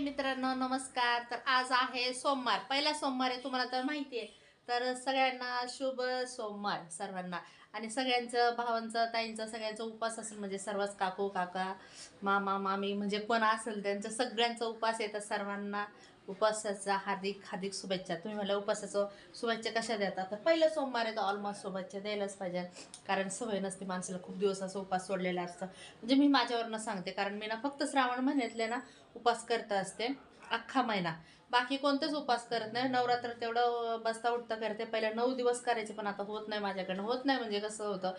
मित्रांनो नमस्कार. तर आज आहे सोमवार. पहिला सोमवार आहे तुम्हाला तर माहिती आहे. तर सगळ्यांना शुभ सोमवार सर्वांना. आणि सगळ्यांचं भावांचं ताईंचं सगळ्यांचं उपास असेल म्हणजे सर्वच काकू काका मामा मामी म्हणजे कोण असेल त्यांचं सगळ्यांचा उपास येतात सर्वांना. उपवासाचा हार्दिक हार्दिक शुभेच्छा. तुम्ही मला उपासाचं शुभेच्छा कशा देता तर पहिलं सोमवार आहे तर ऑलमोस्ट शुभेच्छा द्यायलाच पाहिजे. कारण सवय नसते माणसाला खूप दिवस असं उपास सोडलेला असतं. म्हणजे मी माझ्यावरनं सांगते कारण मी ना फक्त श्रावण महिन्यातले ना उपास करत असते अख्खा महिना. बाकी कोणतेच उपास करत नाही. नवरात्र तेवढं बसता उठता करते. पहिले नऊ दिवस करायचे पण आता होत नाही माझ्याकडनं. होत नाही म्हणजे कसं होतं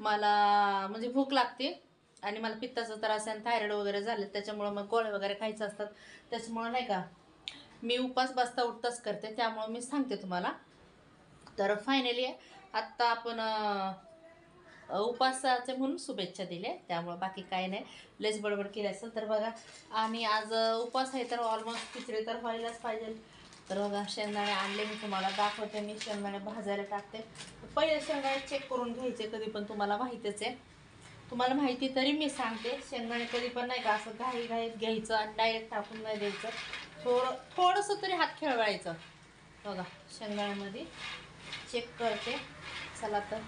मला म्हणजे भूक लागते आणि मला पित्ताचा त्रास आहे आणि थायरॉइड वगैरे झालं त्याच्यामुळं मग गोळे वगैरे खायचं असतात. त्याच्यामुळं नाही का मी उपास बसता उठताच करते त्यामुळं मी सांगते तुम्हाला. तर फायनली आत्ता आपण उपासाचे म्हणून शुभेच्छा दिल्या त्यामुळं बाकी काय नाही. लेस बडबड केली असेल तर बघा आणि आज उपास आहे तर ऑलमोस्ट खिचडी तर व्हायलाच पाहिजे. तर बघा शेंगदाणे आणले मी तुम्हाला दाखवते मी शेंगदाणे भाजायला टाकते. पहिले शेंगदाणे चेक करून घ्यायचे कधी पण तुम्हाला माहितीच आहे. तुम्हाला माहिती तरी मी सांगते शेंगदाणे कधी पण नाही का असं घाई घाईत घ्यायचं आणि डायरेक्ट टाकून नाही द्यायचं. थोडं थोडंसं तरी हात खेळवायचं. बघा शेंगदाण्यामध्ये चेक करते. चला तर.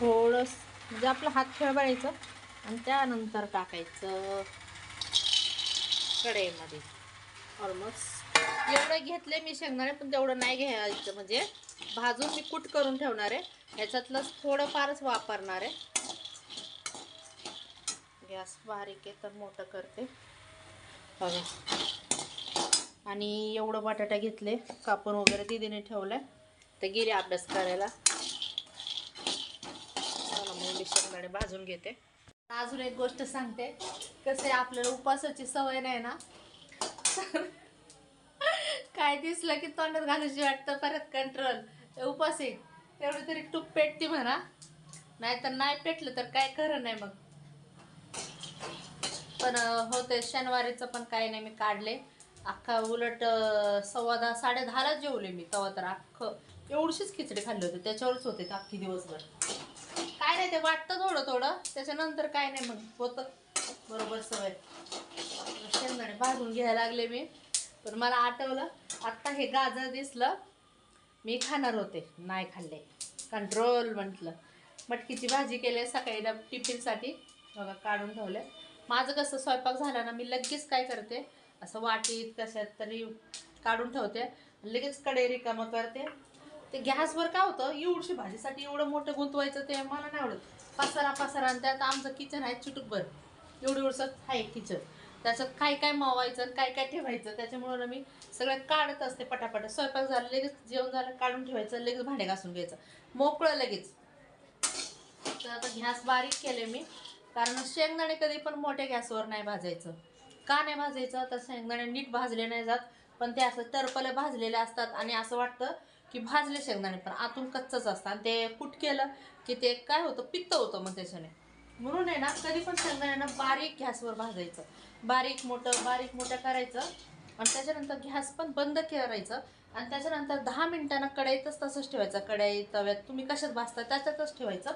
थोडंस म्हणजे आपला हात खेळवायचं आणि त्यानंतर टाकायचं कढईमध्ये. ऑलमोस्ट एवढं घेतले मी शेंगदाणे पण तेवढं नाही घ्यायचं. म्हणजे भाजून मी कूट करून ठेवणार आहे. ह्याच्यातलंच थोडंफारच वापरणार आहे. गॅस बारीक आहे तर मोठं करते. बघा. आणि एवढं बटाटा घेतले कापून वगैरे दिदीने ठेवलं ते गिरे अभ्यास करायला. चला मग मी शेंगदाणे भाजून घेते. अजून एक गोष्ट सांगते. कसे आपल्याला उपवासाची सवय नाही ना? काय दिसलं की तोंडात घालायची वाटतं परत कंट्रोल उपास आहे. तेवढं तरी तूप पेटते म्हणा. नाहीतर नाही पेटलं तर काय खरं नाही मग. पण होते शनिवारीचं पण काही नाही मी काढले. अख्खा उलट सव्वा दहा साडे जेवले मी. तेव्हा तर अख्खं एवढीशीच खिचडी खाल्ली होती. त्याच्यावरच होते अख्खी दिवसभर. काय नाही ते वाटतं थोडं थोडं. त्याच्यानंतर काय नाही मग होतं. बरोबर सवय. शेंगदाणे भाजून घ्यायला लागले मी. पण मला आठवलं आत्ता हे गाजर दिसलं. मी खाणार होते नाही खाल्ले. कंट्रोल म्हटलं. मटकीची भाजी केली सकाळी टिफिनसाठी. बघा काढून ठेवले. माझं कसं स्वयंपाक झाला ना मी लगेच काय करते असं वाटीत कशात तरी काढून ठेवते लगेच कढई रिकामं करते. ते गॅसवर काय होतं एवढशी भाजीसाठी एवढं मोठं गुंतवायचं ते मला नाही आवडत. पसारा पसारा आणि त्यात आमचं किचन आहे चुटुकभर. एवढं एवढंसं आहे किचन त्याच्यात काय काय मावायचं आणि काय काय ठेवायचं त्याच्यामुळं ना मी सगळं काढत असते पटापट. स्वयंपाक झालं लगेच जेवण झालं काढून ठेवायचं लगेच भांडे घासून घ्यायचं. मोकळं लगेच. तर आता गॅस बारीक केले मी. कारण शेंगदाणे कधी पण मोठ्या गॅसवर नाही भाजायचं. का नाही भाजायचं? तर शेंगदाणे नीट भाजले नाही जात पण ते असं टरपले भाजलेले असतात आणि असं वाटतं की भाजले शेंगदाणे पण आतून कच्चंच असतं आणि ते कुट केलं की ते काय होतं? पित्त होतं मग त्याच्याने. म्हणून आहे ना कधी पण शेंगदाण्यांना बारीक गॅसवर भाजायचं. बारीक मोठं बारीक मोठं करायचं आणि त्याच्यानंतर गॅस पण बंद करायचं आणि त्याच्यानंतर दहा मिनिटांना कढईतच तसंच ठेवायचं. कढई तव्यात तुम्ही कशात भाजता त्याच्यातच ठेवायचं.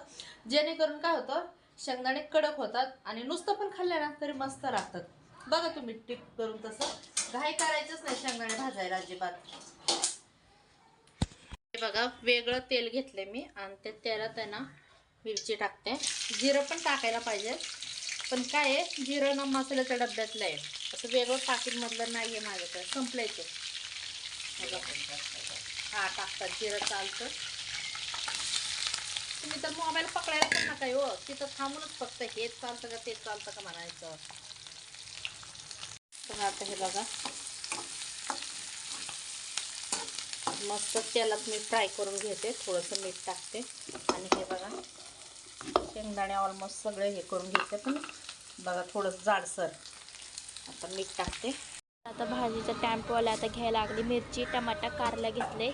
जेणेकरून काय होतं? शेंगदाणे कडक होतात आणि नुसतं पण खाल्लं ना तरी मस्त लागतात बघा तुम्ही टिप करून तसं. घाई करायचंच नाही शेंगदाणे भाजायला अजिबात. हे बघा वेगळं तेल घेतले मी आणि ते तेलात आहे ना मिरची टाकते. जिरं पण टाकायला पाहिजे. पण काय आहे जिरं ना मसाल्याच्या डब्यातलं आहे. असं वेगळं पाकिटमधलं नाही आहे माझ्याकडे. संपलायचं ते. हा टाकतात. जिरं चालतं. तुम्ही तर मोबाईल पकडायला पण नका हो तिथं थांबूनच फक्त हेच चालतं का तेच चालतं का म्हणायचं. तर आता हे बघा. मस्त तेलात मी फ्राय करून घेते. थोडंसं मीठ टाकते. आणि हे बघा. शेंगदाणे ऑलमोस्ट सगळे हे करून घेते पण बघा थोडंसं जाडसर. आता मीठ टाकते. आता भाजीचा टॅम्पोला आता घ्यायला लागली मिरची टमाटा कारला घेतले.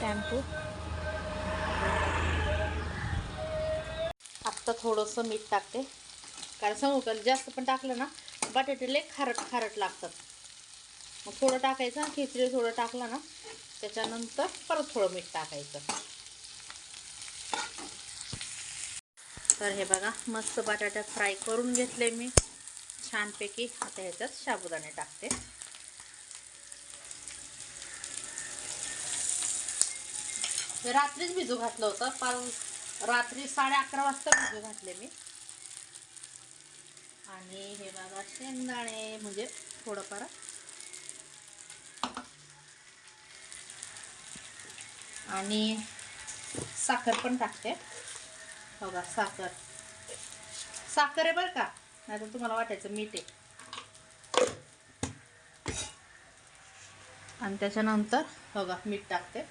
टॅम्पो आता थोडंसं मीठ टाकते. कारण सांगू का जास्त पण टाकलं ना बटाटे लय खारट खारट लागतात. मग थोडं टाकायचं खिचडी थोडं टाकलं ना त्याच्यानंतर परत थोडं मीठ टाकायचं. तर हे बघा मस्त बटाटा फ्राय करून घेतले मी. छानपैकी आता ह्याच्यात साबुदाणे टाकते. रात्रीच भिजू घातलं होतं पण रात्री साडे अकरा वाजता भिजू घातले मी. आणि हे बघा शेंगदाणे म्हणजे थोडंफार. आणि साखर पण टाकते. बघा साखर. साखर आहे बरं का? नाही तर तुम्हाला वाटायचं मीठ आहे. आणि त्याच्यानंतर बघा मीठ टाकते.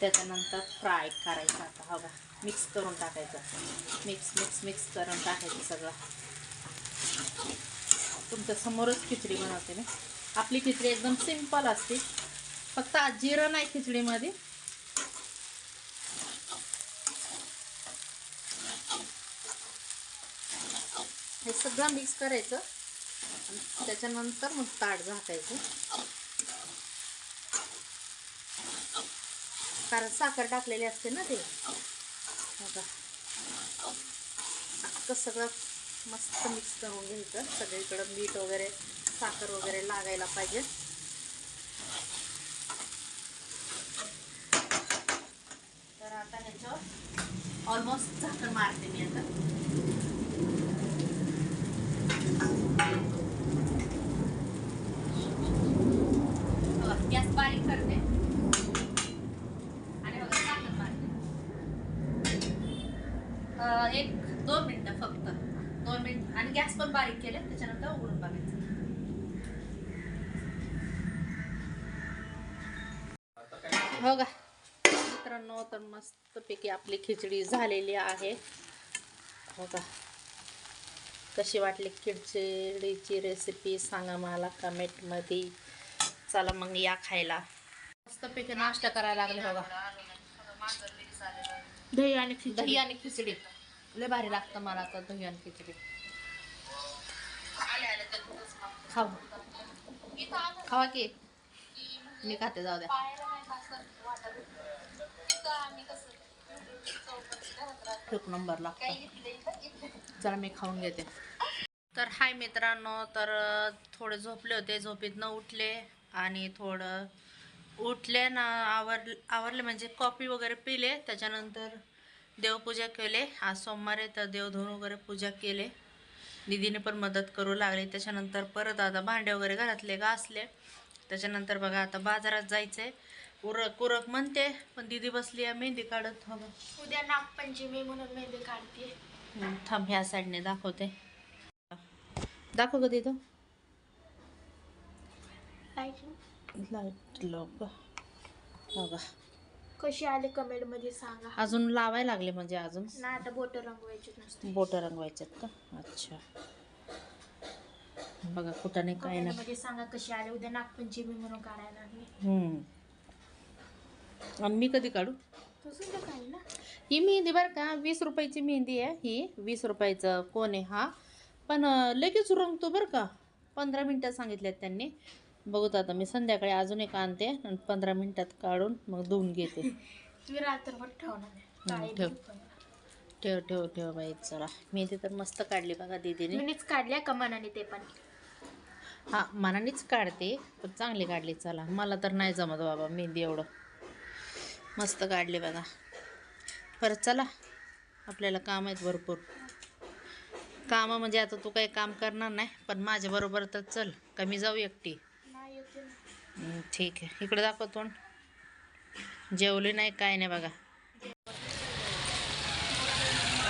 त्याच्यानंतर फ्राय करायचं आता हो मिक्स करून टाकायचं. मिक्स मिक्स मिक्स करून टाकायचं सगळं. तुमच्या समोरच खिचडी बनवते मी. आपली खिचडी एकदम सिंपल असते. फक्त आज जिरं नाही खिचडीमध्ये. हे सगळं मिक्स करायचं. त्याच्यानंतर मग ताट झाकायचं. कारण साखर टाकलेली असते ना ते. बघा अख्खं सगळं मस्त मिक्स करून घ्यायचं. सगळीकडं मीठ वगैरे साखर वगैरे लागायला पाहिजे तर आता ह्याच्यावर ऑलमोस्ट झाकण मारते मी आता बघा, गॅस बारीक करते आणि बघा झाकण मारते अं, एक दोन मिनिटं फक्त दोन मिनिट आणि गॅस पण बारीक केले त्याच्यानंतर उघडून बघायचं. हो का? मित्रांनो तर मस्तपैकी आपली खिचडी झालेली आहे. हो का? कशी वाटली खिचडीची रेसिपी सांगा मला कमेंटमध्ये. चला मग या खायला. मस्तपैकी नाश्ता करायला लागले हो का? दही आणि दही आणि खिचडी. लय भारी लागतं मला आता दही आणि खिचडी. खाऊ. खावा की. मी खाते जाऊ द्या. एक नंबर लागतो चला मी खाऊन घेते. तर हाय मित्रांनो तर थोडे झोपले होते. झोपेतनं उठले आणि थोडं उठले ना आवर आवरले म्हणजे कॉफी वगैरे पिले. त्याच्यानंतर देवपूजा केले. आज सोमवार आहे तर देवधून वगैरे पूजा केले. दीदीने पण मदत करू लागली. त्याच्यानंतर परत आता भांडे वगैरे घरातले घासले त्याच्यानंतर बघा आता बाजारात जायचंय. उरक उरक म्हणते पण दीदी बसली आहे मेहंदी काढत. हवं उद्या नागपंचमी म्हणून मेहंदी काढते थांब ह्या साईडने दाखवते. दाखव का तिथं लाइट हो का कशी आली कमेंटमध्ये सांगा. अजून लावायला लागले म्हणजे अजून? ना आता बोट रंगवायची नसते. बोट रंगवायच्यात का? अच्छा. बघा कुठं नाही काय नाही. सांगा कशी आली. उद्या नागपंचमी म्हणून काढायला लागली. हम्म. आणि मी कधी काढू? तर काही ना. ही मेहंदी बरं का वीस रुपयाची मेहंदी आहे ही. वीस रुपयाचं कोण आहे हा? पण अं, लगेच रंगतो बरं का. पंधरा मिनटं सांगितल्यात त्यांनी. बघूत आता मी संध्याकाळी अजून एक आणते आणि पंधरा मिनिटात काढून मग धुवून घेते. मी रात्रभर ठेवणार आहे. काळी ठेव. ठेव ठेव ठेव बाई चला. मेहंदी तर मस्त काढली बघा दीदीने. काढल्या कमानाने ते पण? हा मनानेच काढते पण चांगली काढली. चला मला तर नाही जमत बाबा मेहंदी एवढं. मस्त काढली बघा. परत चला आपल्याला काम आहेत भरपूर. कामं म्हणजे आता तू काही काम करणार नाही पण माझ्याबरोबर तर चल का मी जाऊ एकटी? ठीक आहे. इकडे दाखव तोंड. जेवले नाही काय नाही बघा.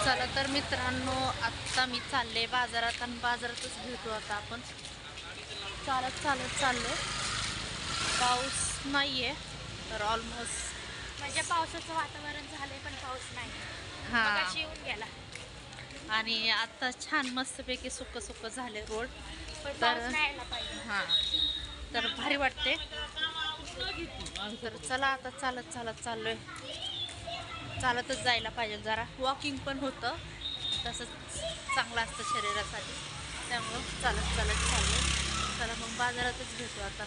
चला तर मित्रांनो आत्ता मी चालले बाजारात आणि बाजारातच भेटू आता आपण. चालत चालत चाललो. पाऊस नाही आहे तर ऑलमोस्ट म्हणजे पावसाचं वातावरण झालंय पण पाऊस नाही. हां. येऊन गेला. आणि आता छान मस्तपैकी सुक्क सुक्क झाले रोड. पण तर- पाऊस नाही यायला पाहिजे. हां. भारी वाटते. तर चला आता चालत चालत चाललोय. चालतच जायला पाहिजे जरा. वॉकिंग पण होतं. तसंच चांगलं असतं शरीरासाठी. त्यामुळं चालत चालत चाललोय. चला मग बाजारातच भेटू आता.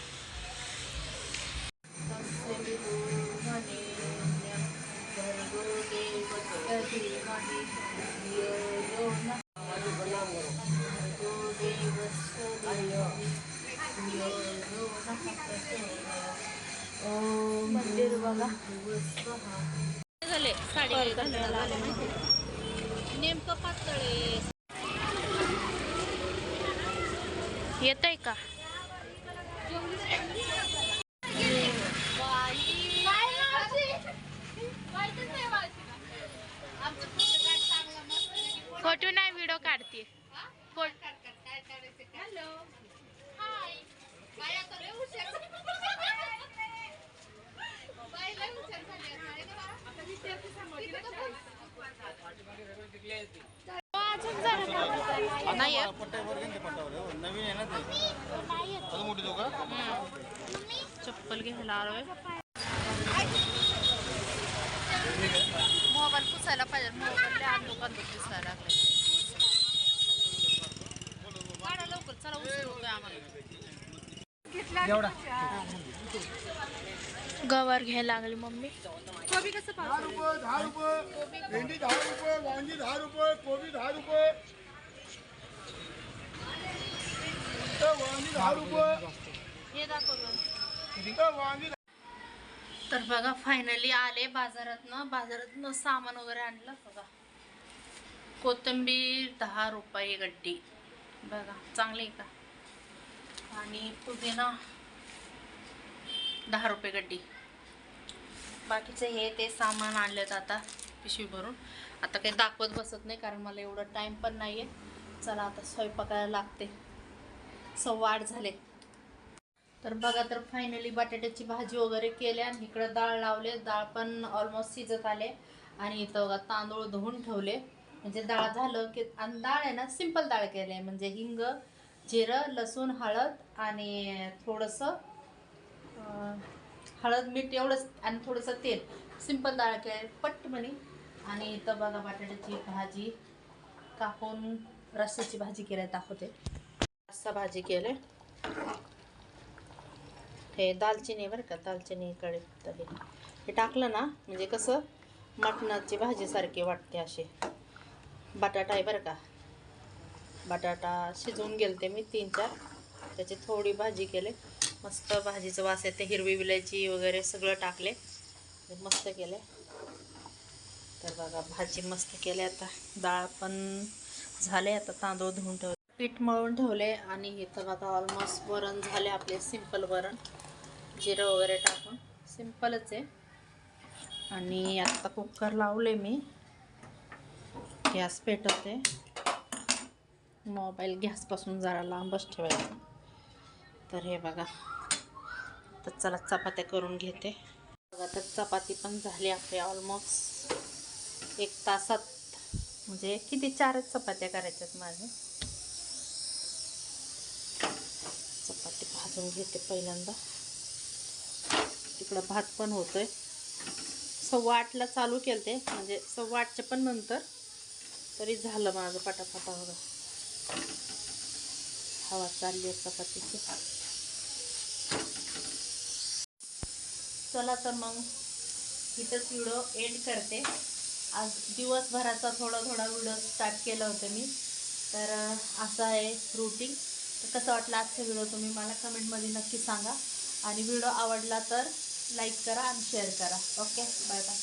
बघा. झाले. साडी नेमकं पातळे येत आहे का? फोटो नाही व्हिडिओ काढते जरा का? नाही येत. नवीन आहे ना ते मोठी का चप्पल घ्यायला आलोय. मोबाईल पुसायला पाहिजे. मोबाईल आत दुकान दिसायला लागले. वाढा लवकर चला उशीर होतोय आम्हाला. गवर घ्यायला लागली मम्मी. कोबी कसं दहा रुपये दहा रुपये. भेंडी दहा रुपये वांगी दहा रुपये कोबी दहा रुपये. इथं वांगी दहा रुपये. हे दाखव इथं वांगी तर बघा फायनली आले बाजारातनं. बाजारातनं सामान वगैरे आणलं. बघा. कोथिंबीर दहा रुपये गड्डी. बघा चांगली आहे का? आणि पुदिना दहा रुपये गड्डी. बाकीचं हे ते सामान आणलं आता पिशवी भरून. आता काही दाखवत बसत नाही कारण मला एवढं टाईम पण नाही आहे चला आता स्वयंपाकाला लागते. सव्वा झाले. तर बघा तर फायनली बटाट्याची भाजी वगैरे केल्या आणि इकडं डाळ लावले. डाळ पण ऑलमोस्ट शिजत आले. आणि इथं बघा तांदूळ धुवून ठेवले. म्हणजे डाळ झालं की आणि डाळ आहे ना सिंपल डाळ केली आहे. म्हणजे हिंग जिरं लसूण हळद आणि थोडंसं हळद मीठ एवढंच आणि थोडंसं तेल. सिंपल डाळ केली पट्ट म्हणे आणि इथं बघा बटाट्याची भाजी कापून रस्स्याची भाजी केली दाखवते. रस्सा भाजी केले हे दालचिनी आहे बरं का दालचिनी कडे हे हे टाकलं ना म्हणजे कसं मटणाची भाजीसारखी वाटते असे बटाटा आहे बरं का. बटाटा शिजवून गेलते मी तीन चार त्याची थोडी भाजी केले. मस्त भाजीचं वास येते हिरवी विलायची वगैरे सगळं टाकले. ते मस्त केले. तर बघा भाजी मस्त केली आता. डाळ पण झाले आता तांदूळ धुवून ठेवले. पीठ मळून ठेवले आणि इथं आता ऑलमोस्ट वरण झाले आपले सिंपल वरण. जिरं वगैरे टाकून. सिंपलच आहे. आणि आता कुकर लावले मी. गॅस पेटवते. मोबाईल गॅसपासून जरा लांबच ठेवायचा. तर हे बघा. तर चला चपात्या करून घेते. बघा तर चपाती पण झाली आपली ऑलमोस्ट एक तासात. म्हणजे किती चारच चपात्या करायच्यात माझ्या? चपाती भाजून घेते पहिल्यांदा. तिकडं भात पण होतोय. सव्वा आठला चालू केलं ते म्हणजे सव्वा आठच्या पण नंतर तरी झालं माझं पटापटा. बघा. हवा चालली आहे चपातीची. चला तर मग इथंच व्हिडिओ एंड करते. आज दिवसभराचा थोडा थोडा व्हिडिओ स्टार्ट केला होतं मी. तर असं आहे रुटीन तर कसं वाटलं आजचा व्हिडिओ तुम्ही मला कमेंटमध्ये नक्की सांगा. आणि व्हिडिओ आवडला तर लाईक करा आणि शेअर करा. Okay bye bye